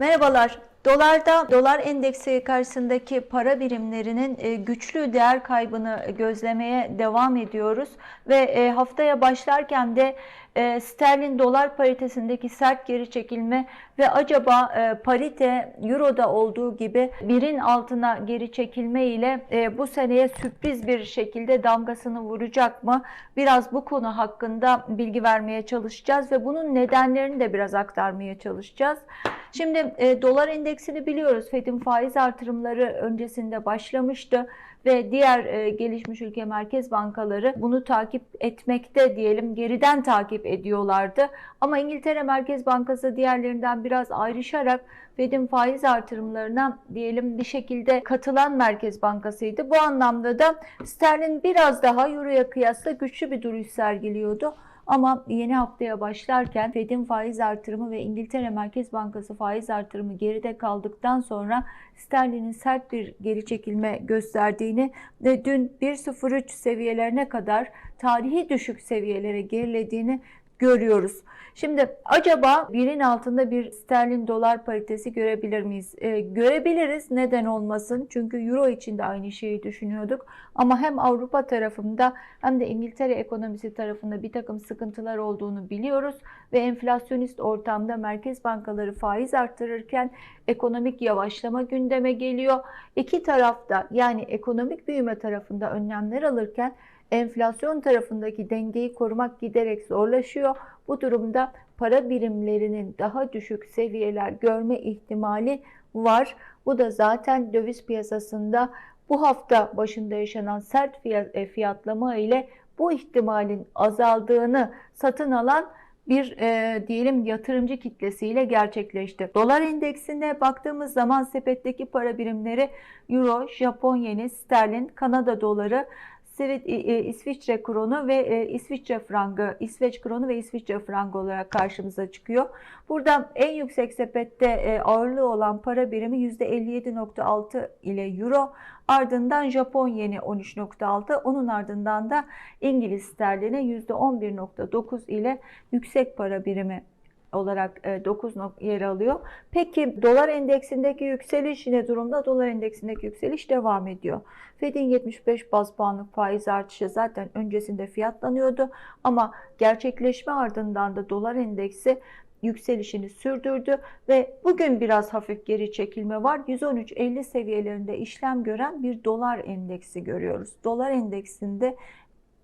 Merhabalar. Dolarda dolar endeksi karşısındaki para birimlerinin e, güçlü değer kaybını gözlemeye devam ediyoruz ve e, haftaya başlarken de e, sterlin dolar paritesindeki sert geri çekilme ve acaba parite euroda olduğu gibi birin altına geri çekilme ile bu seneye sürpriz bir şekilde damgasını vuracak mı? Biraz bu konu hakkında bilgi vermeye çalışacağız ve bunun nedenlerini de biraz aktarmaya çalışacağız. Şimdi e, dolar endeksini biliyoruz. Fed'in faiz artırımları öncesinde başlamıştı ve diğer e, gelişmiş ülke merkez bankaları bunu takip etmekte diyelim geriden takip ediyorlardı. Ama İngiltere Merkez Bankası diğerlerinden biraz ayrışarak Fed'in faiz artırımlarına diyelim bir şekilde katılan merkez bankasıydı. Bu anlamda da sterlin biraz daha euroya kıyasla güçlü bir duruş sergiliyordu. Ama yeni haftaya başlarken Fed'in faiz artırımı ve İngiltere Merkez Bankası faiz artırımı geride kaldıktan sonra sterlinin sert bir geri çekilme gösterdiğini ve dün 1.03 seviyelerine kadar tarihi düşük seviyelere gerilediğini görüyoruz. Şimdi acaba birin altında bir sterlin dolar paritesi görebilir miyiz? E, görebiliriz. Neden olmasın? Çünkü euro için de aynı şeyi düşünüyorduk. Ama hem Avrupa tarafında hem de İngiltere ekonomisi tarafında bir takım sıkıntılar olduğunu biliyoruz. Ve enflasyonist ortamda merkez bankaları faiz arttırırken ekonomik yavaşlama gündeme geliyor. İki tarafta yani ekonomik büyüme tarafında önlemler alırken enflasyon tarafındaki dengeyi korumak giderek zorlaşıyor. Bu durumda para birimlerinin daha düşük seviyeler görme ihtimali var. Bu da zaten döviz piyasasında bu hafta başında yaşanan sert e, fiyatlama ile bu ihtimalin azaldığını satın alan bir e, diyelim yatırımcı kitlesiyle gerçekleşti. Dolar endeksine baktığımız zaman sepetteki para birimleri Euro, Japon yeni, sterlin, Kanada doları, İsviçre kronu ve İsviçre frangı, İsveç kronu ve İsviçre frangı olarak karşımıza çıkıyor. Burada en yüksek sepette ağırlığı olan para birimi %57.6 ile euro, ardından Japon yeni 13.6, onun ardından da İngiliz sterlini %11.9 ile yüksek para birimi olarak 9 e, yer alıyor. Peki dolar endeksindeki yükseliş ne durumda? Dolar endeksindeki yükseliş devam ediyor. Fed'in 75 baz puanlık faiz artışı zaten öncesinde fiyatlanıyordu ama gerçekleşme ardından da dolar endeksi yükselişini sürdürdü ve bugün biraz hafif geri çekilme var. 113.50 seviyelerinde işlem gören bir dolar endeksi görüyoruz. Dolar endeksinde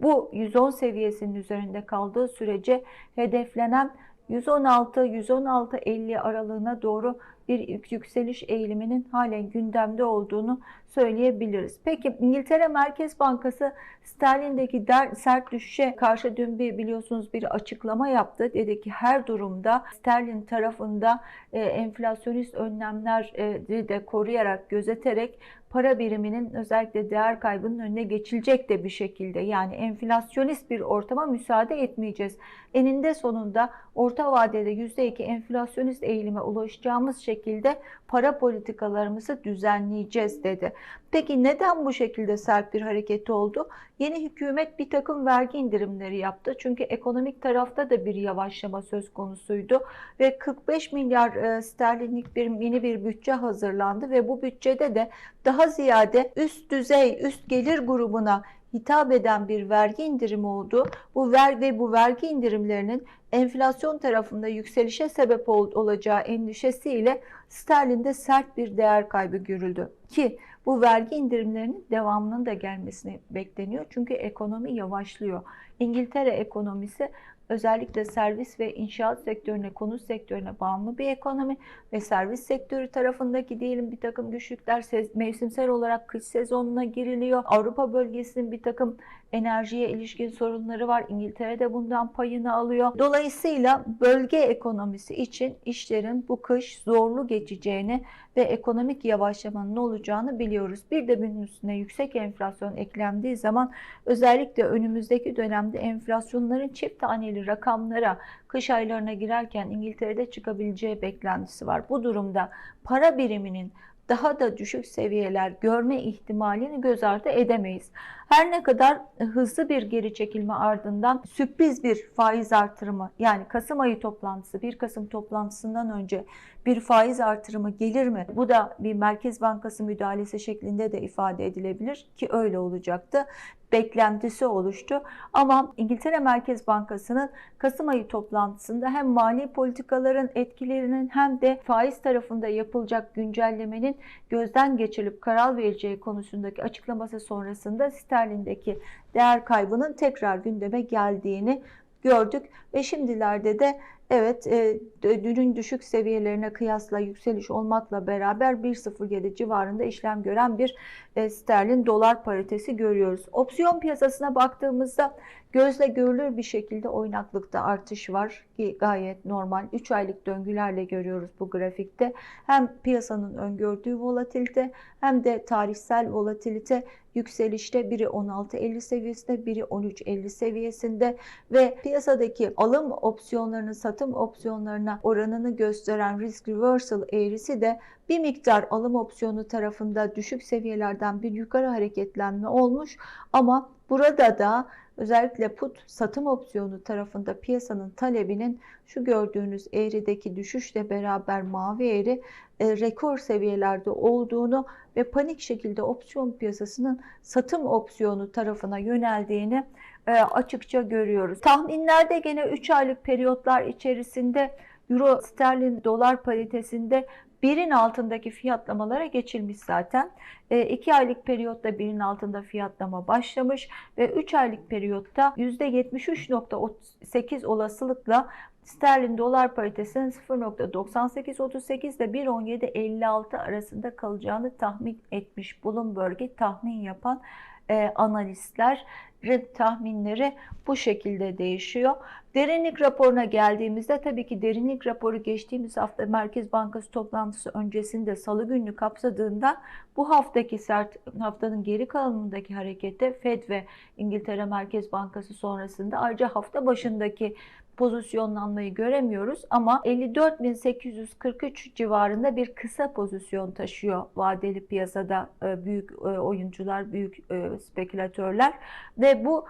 bu 110 seviyesinin üzerinde kaldığı sürece hedeflenen 116-116-50 aralığına doğru bir yükseliş eğiliminin halen gündemde olduğunu söyleyebiliriz. Peki İngiltere Merkez Bankası sterlindeki der, sert düşüşe karşı dün bir biliyorsunuz bir açıklama yaptı. Dedi ki her durumda sterlin tarafında e, enflasyonist önlemleri de koruyarak, gözeterek para biriminin özellikle değer kaybının önüne geçilecek de bir şekilde. Yani enflasyonist bir ortama müsaade etmeyeceğiz. Eninde sonunda orta vadede %2 enflasyonist eğilime ulaşacağımız şekilde para politikalarımızı düzenleyeceğiz dedi. Peki neden bu şekilde sert bir hareket oldu? Yeni hükümet bir takım vergi indirimleri yaptı. Çünkü ekonomik tarafta da bir yavaşlama söz konusuydu. Ve 45 milyar e, sterlinlik bir mini bir bütçe hazırlandı ve bu bütçede de daha ziyade üst düzey, üst gelir grubuna hitap eden bir vergi indirimi oldu. Bu ver ve bu vergi indirimlerinin enflasyon tarafında yükselişe sebep ol, olacağı endişesiyle sterlinde sert bir değer kaybı görüldü. Ki bu vergi indirimlerinin devamının da gelmesini bekleniyor. Çünkü ekonomi yavaşlıyor. İngiltere ekonomisi özellikle servis ve inşaat sektörüne, konut sektörüne bağımlı bir ekonomi ve servis sektörü tarafındaki diyelim bir takım güçlükler mevsimsel olarak kış sezonuna giriliyor. Avrupa bölgesinin bir takım enerjiye ilişkin sorunları var. İngiltere de bundan payını alıyor. Dolayısıyla bölge ekonomisi için işlerin bu kış zorlu geçeceğini ve ekonomik yavaşlamanın olacağını biliyoruz. Bir de bunun üstüne yüksek enflasyon eklendiği zaman özellikle önümüzdeki dönemde enflasyonların çift taneli rakamlara kış aylarına girerken İngiltere'de çıkabileceği beklentisi var. Bu durumda para biriminin daha da düşük seviyeler görme ihtimalini göz ardı edemeyiz. Her ne kadar hızlı bir geri çekilme ardından sürpriz bir faiz artırımı yani Kasım ayı toplantısı 1 Kasım toplantısından önce bir faiz artırımı gelir mi? Bu da bir Merkez Bankası müdahalesi şeklinde de ifade edilebilir ki öyle olacaktı beklentisi oluştu. Ama İngiltere Merkez Bankası'nın Kasım ayı toplantısında hem mali politikaların etkilerinin hem de faiz tarafında yapılacak güncellemenin gözden geçirilip karar vereceği konusundaki açıklaması sonrasında sterlindeki değer kaybının tekrar gündeme geldiğini gördük ve şimdilerde de evet e, dünün düşük seviyelerine kıyasla yükseliş olmakla beraber 1.07 civarında işlem gören bir e, sterlin dolar paritesi görüyoruz. Opsiyon piyasasına baktığımızda gözle görülür bir şekilde oynaklıkta artış var ki gayet normal. 3 aylık döngülerle görüyoruz bu grafikte. Hem piyasanın öngördüğü volatilite hem de tarihsel volatilite yükselişte biri 16.50 seviyesinde biri 13.50 seviyesinde ve piyasadaki alım opsiyonlarının satım opsiyonlarına oranını gösteren risk reversal eğrisi de bir miktar alım opsiyonu tarafında düşük seviyelerden bir yukarı hareketlenme olmuş. Ama burada da özellikle put satım opsiyonu tarafında piyasanın talebinin şu gördüğünüz eğrideki düşüşle beraber mavi eğri e, rekor seviyelerde olduğunu ve panik şekilde opsiyon piyasasının satım opsiyonu tarafına yöneldiğini e, açıkça görüyoruz. Tahminlerde gene 3 aylık periyotlar içerisinde Euro sterlin dolar paritesinde birin altındaki fiyatlamalara geçilmiş zaten. 2 e, aylık periyotta birin altında fiyatlama başlamış ve 3 aylık periyotta %73.8 olasılıkla sterlin dolar paritesinin 0.9838 ile 1.1756 arasında kalacağını tahmin etmiş Bloomberg'i tahmin yapan e, analistler tahminleri bu şekilde değişiyor. Derinlik raporuna geldiğimizde tabii ki derinlik raporu geçtiğimiz hafta Merkez Bankası toplantısı öncesinde salı gününü kapsadığında bu haftaki sert haftanın geri kalanındaki harekette Fed ve İngiltere Merkez Bankası sonrasında ayrıca hafta başındaki pozisyonlanmayı göremiyoruz ama 54.843 civarında bir kısa pozisyon taşıyor vadeli piyasada e, büyük e, oyuncular, büyük e, spekülatörler ve bu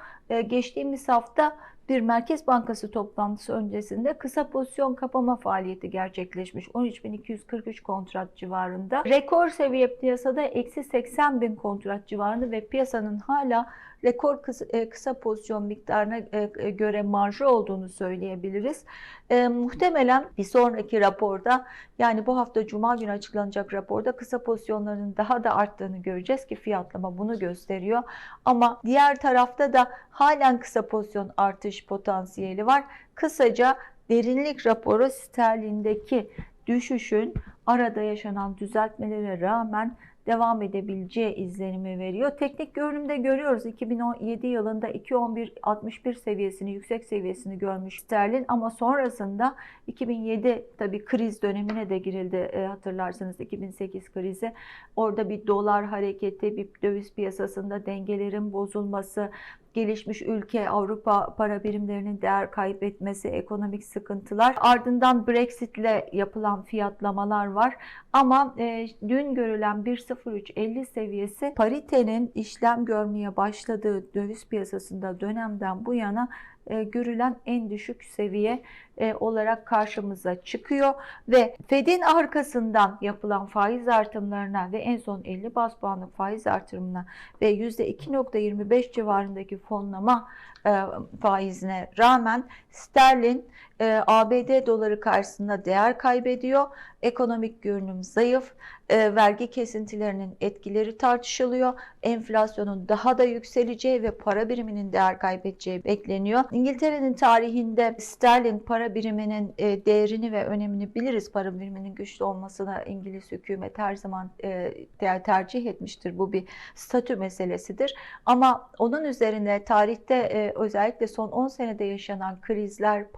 geçtiğimiz hafta bir Merkez Bankası toplantısı öncesinde kısa pozisyon kapama faaliyeti gerçekleşmiş. 13.243 kontrat civarında. Rekor seviye piyasada eksi 80 bin kontrat civarında ve piyasanın hala rekor kısa, e, kısa pozisyon miktarına e, e, göre marjı olduğunu söyleyebiliriz. E, muhtemelen bir sonraki raporda yani bu hafta Cuma günü açıklanacak raporda kısa pozisyonların daha da arttığını göreceğiz ki fiyatlama bunu gösteriyor. Ama diğer tarafta da halen kısa pozisyon artış potansiyeli var. Kısaca derinlik raporu sterlindeki düşüşün arada yaşanan düzeltmelere rağmen devam edebileceği izlenimi veriyor. Teknik görünümde görüyoruz 2017 yılında 2.11.61 seviyesini yüksek seviyesini görmüş sterlin ama sonrasında 2007 tabi kriz dönemine de girildi e, hatırlarsanız 2008 krizi. Orada bir dolar hareketi, bir döviz piyasasında dengelerin bozulması, gelişmiş ülke Avrupa para birimlerinin değer kaybetmesi, ekonomik sıkıntılar. Ardından Brexit ile yapılan fiyatlamalar var. Ama e, dün görülen 1.0350 seviyesi paritenin işlem görmeye başladığı döviz piyasasında dönemden bu yana e, görülen en düşük seviye e, olarak karşımıza çıkıyor. Ve Fed'in arkasından yapılan faiz artımlarına ve en son 50 bas puanlık faiz artırımına ve %2.25 civarındaki fonlama e, faizine rağmen sterlin e, ABD doları karşısında değer kaybediyor. Ekonomik görünüm zayıf, e, vergi kesintilerinin etkileri tartışılıyor. Enflasyonun daha da yükseleceği ve para biriminin değer kaybedeceği bekleniyor. İngiltere'nin tarihinde sterlin para biriminin e, değerini ve önemini biliriz. Para biriminin güçlü olmasına İngiliz hükümet her zaman e, tercih etmiştir. Bu bir statü meselesidir. Ama onun üzerine tarihte e, özellikle son 10 senede yaşanan krizler,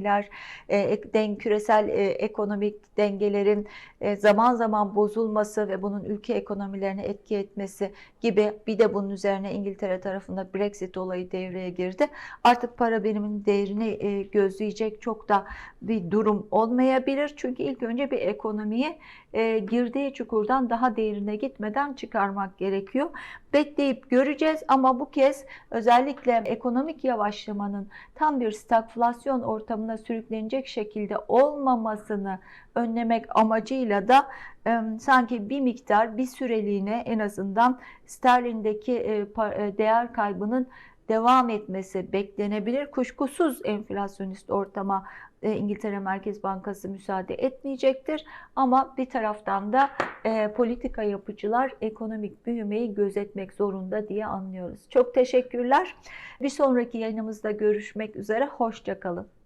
pandemiler, e, küresel e, ekonomik dengelerin e, zaman zaman bozulması ve bunun ülke ekonomilerine etki etmesi gibi bir de bunun üzerine İngiltere tarafında Brexit olayı devreye girdi. Artık para biriminin değerini e, gözleyecek çok da bir durum olmayabilir. Çünkü ilk önce bir ekonomiyi e, girdiği çukurdan daha derine gitmeden çıkarmak gerekiyor. Bekleyip göreceğiz ama bu kez özellikle ekonomik yavaşlamanın tam bir stagflasyon ortamına sürüklenecek şekilde olmamasını önlemek amacıyla da e, sanki bir miktar bir süreliğine en azından sterlindeki e, e, değer kaybının devam etmesi beklenebilir. Kuşkusuz enflasyonist ortama e, İngiltere Merkez Bankası müsaade etmeyecektir. Ama bir taraftan da e, politika yapıcılar ekonomik büyümeyi gözetmek zorunda diye anlıyoruz. Çok teşekkürler. Bir sonraki yayınımızda görüşmek üzere. Hoşçakalın.